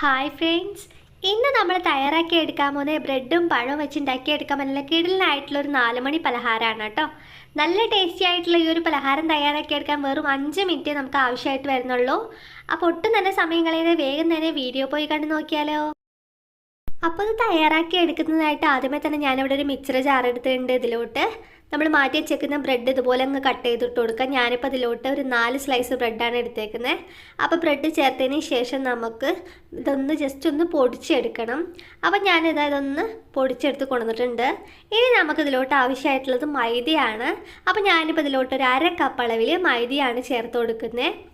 Hi friends ഇന്ന് നമ്മൾ തയ്യാറാക്കി എടുക്കാൻ പോകുന്ന ബ്രെഡും പഴവും വെച്ച് ഉണ്ടാക്കിയെടുക്കാൻ പറ്റുന്ന കിടലിനായിട്ടുള്ള ഒരു നാലുമണി പലഹാരമാണ് കേട്ടോ. നല്ല ടേസ്റ്റി ആയിട്ടുള്ള ഈ ഒരു പലഹാരം തയ്യാറാക്കി എടുക്കാൻ വെറും അഞ്ച് മിനിറ്റ് നമുക്ക് ആവശ്യമായിട്ട് വരുന്നുള്ളൂ. അപ്പോൾ ഒട്ടും തന്നെ സമയം കളയാതെ വേഗം തന്നെ വീഡിയോ പോയി കണ്ടു നോക്കിയാലോ? അപ്പോൾ ഇത് തയ്യാറാക്കി എടുക്കുന്നതായിട്ട് ആദ്യമേ തന്നെ ഞാനിവിടെ ഒരു മിക്സർ ജാർ എടുത്തിട്ടുണ്ട് ഇതിലോട്ട്. നമ്മൾ മാറ്റി വെച്ചേക്കുന്ന ബ്രെഡ് ഇതുപോലെ അങ്ങ് കട്ട് ചെയ്തിട്ട് കൊടുക്കുക ഞാനിപ്പോൾ അതിലോട്ട് ഒരു നാല് സ്ലൈസ് ബ്രെഡാണ് എടുത്തേക്കുന്നത് അപ്പോൾ ബ്രെഡ് ചേർത്തതിന് ശേഷം നമുക്ക് ഇതൊന്ന് ജസ്റ്റ് ഒന്ന് പൊടിച്ചെടുക്കണം. അപ്പോൾ ഞാനിത് ഇതൊന്ന് പൊടിച്ചെടുത്ത് കൊണ്ടുവന്നിട്ടുണ്ട്. ഇനി നമുക്ക് ഇതിലോട്ട് ആവശ്യമായിട്ടുള്ളത് മൈദയാണ്. അപ്പോൾ ഞാനിപ്പോൾ ഇതിലോട്ട് ഒരു അര കപ്പ് അളവിൽ മൈദയാണ് ചേർത്ത് കൊടുക്കുന്നത്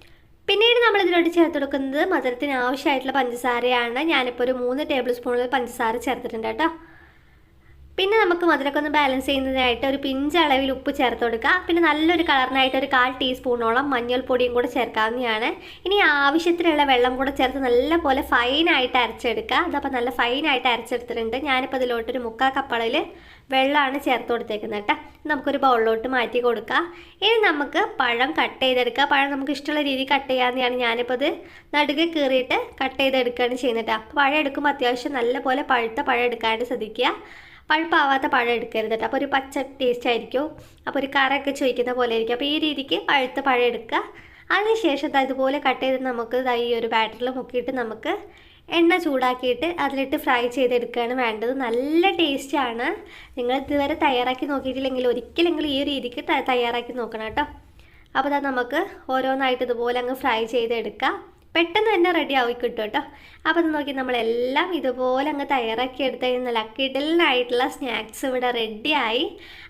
പിന്നീട് നമ്മൾ ഇതിലോട്ട് ചേർത്ത് കൊടുക്കുന്നത് മധുരത്തിന് ആവശ്യമായിട്ടുള്ള പഞ്ചസാരയാണ്. ഞാനിപ്പോൾ ഒരു മൂന്ന് ടേബിൾ സ്പൂണിൽ പഞ്ചസാര ചേർത്തിട്ടുണ്ട് കേട്ടോ. പിന്നെ നമുക്ക് മധുരമൊക്കെ ഒന്ന് ബാലൻസ് ചെയ്യുന്നതിനായിട്ട് ഒരു പിഞ്ച് അളവിൽ ഉപ്പ് ചേർത്ത് കൊടുക്കുക. പിന്നെ നല്ലൊരു കളറിനായിട്ട് ഒരു കാൽ ടീസ്പൂണോളം മഞ്ഞൾപ്പൊടിയും കൂടെ ചേർക്കാവുന്നതാണ്. ഇനി ആവശ്യത്തിനുള്ള വെള്ളം കൂടെ ചേർത്ത് നല്ലപോലെ ഫൈനായിട്ട് അരച്ചെടുക്കുക. അതപ്പോൾ നല്ല ഫൈനായിട്ട് അരച്ചെടുത്തിട്ടുണ്ട്. ഞാനിപ്പോൾ ഇതിലോട്ടൊരു മുക്കാൽ കപ്പളയിൽ വെള്ളമാണ് ചേർത്ത് കൊടുത്തേക്കുന്നത് കേട്ടോ നമുക്കൊരു ബൗളിലോട്ട് മാറ്റി കൊടുക്കുക ഇനി നമുക്ക് പഴം കട്ട് ചെയ്തെടുക്കുക പഴം നമുക്ക് ഇഷ്ടമുള്ള രീതിയിൽ കട്ട് ചെയ്യാവുന്നതാണ്. ഞാനിപ്പോൾ ഇത് നടുകെ കീറിയിട്ട് കട്ട് ചെയ്തെടുക്കുകയാണ് ചെയ്യുന്നത് അപ്പോൾ പഴം എടുക്കുമ്പോൾ അത്യാവശ്യം നല്ലപോലെ പഴുത്ത പഴം എടുക്കാനായിട്ട് ശ്രദ്ധിക്കുക. പഴുപ്പാവാത്ത പഴം എടുക്കരുത് കേട്ടോ. അപ്പോൾ ഒരു പച്ച ടേസ്റ്റ് ആയിരിക്കും. അപ്പോൾ ഒരു കറയൊക്കെ ചോദിക്കുന്ന പോലെ ആയിരിക്കും. അപ്പോൾ ഈ രീതിക്ക് പഴുത്ത പഴം എടുക്കുക. അതിനുശേഷം ഇതുപോലെ കട്ട് ചെയ്ത് നമുക്ക് ഈ ഒരു ബാറ്ററിൽ മുക്കിയിട്ട് നമുക്ക് എണ്ണ ചൂടാക്കിയിട്ട് അതിലിട്ട് ഫ്രൈ ചെയ്തെടുക്കുകയാണ് വേണ്ടത്. നല്ല ടേസ്റ്റാണ് നിങ്ങൾ ഇതുവരെ തയ്യാറാക്കി നോക്കിയിട്ടില്ലെങ്കിൽ ഒരിക്കലെങ്കിലും ഈ രീതിക്ക് തയ്യാറാക്കി നോക്കണം കേട്ടോ. അപ്പോൾ അത് നമുക്ക് ഓരോന്നായിട്ട് ഇതുപോലെ അങ്ങ് ഫ്രൈ ചെയ്തെടുക്കാം. പെട്ടെന്ന് തന്നെ റെഡി ആയി കിട്ടും കേട്ടോ. അപ്പോൾ അത് നോക്കി നമ്മളെല്ലാം ഇതുപോലെ അങ്ങ് തയ്യാറാക്കി എടുത്ത് നല്ല കിടലിനായിട്ടുള്ള സ്നാക്സ് ഇവിടെ റെഡിയായി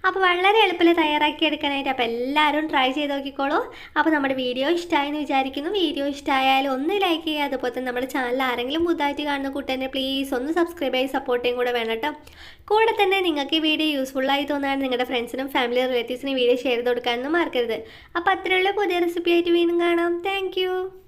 അപ്പോൾ വളരെ എളുപ്പത്തിൽ തയ്യാറാക്കി എടുക്കാനായിട്ട് അപ്പോൾ എല്ലാവരും ട്രൈ ചെയ്ത് നോക്കിക്കോളൂ. അപ്പോൾ നമ്മുടെ വീഡിയോ ഇഷ്ടമായെന്ന് വിചാരിക്കുന്നു. വീഡിയോ ഇഷ്ടമായാലും ഒന്ന് ലൈക്ക് ചെയ്യുക. അതുപോലെ തന്നെ നമ്മുടെ ചാനൽ ആരെങ്കിലും പുതുതായിട്ട് കാണുന്ന കൂട്ടന്നെ പ്ലീസ് ഒന്ന് സബ്സ്ക്രൈബ് ചെയ്ത് സപ്പോർട്ട് കൂടെ വേണം കേട്ടോ. കൂടെ തന്നെ നിങ്ങൾക്ക് ഈ വീഡിയോ യൂസ്ഫുള്ളായി തോന്നാൻ നിങ്ങളുടെ ഫ്രണ്ട്സിനും ഫാമിലി റിലേറ്റീവ്സിനും വീഡിയോ ഷെയർ ചെയ്ത് കൊടുക്കാനൊന്നും മറക്കരുത്. അപ്പോൾ അത്രയുള്ള പുതിയ റെസിപ്പി ആയിട്ട് വീണ്ടും കാണാം. താങ്ക്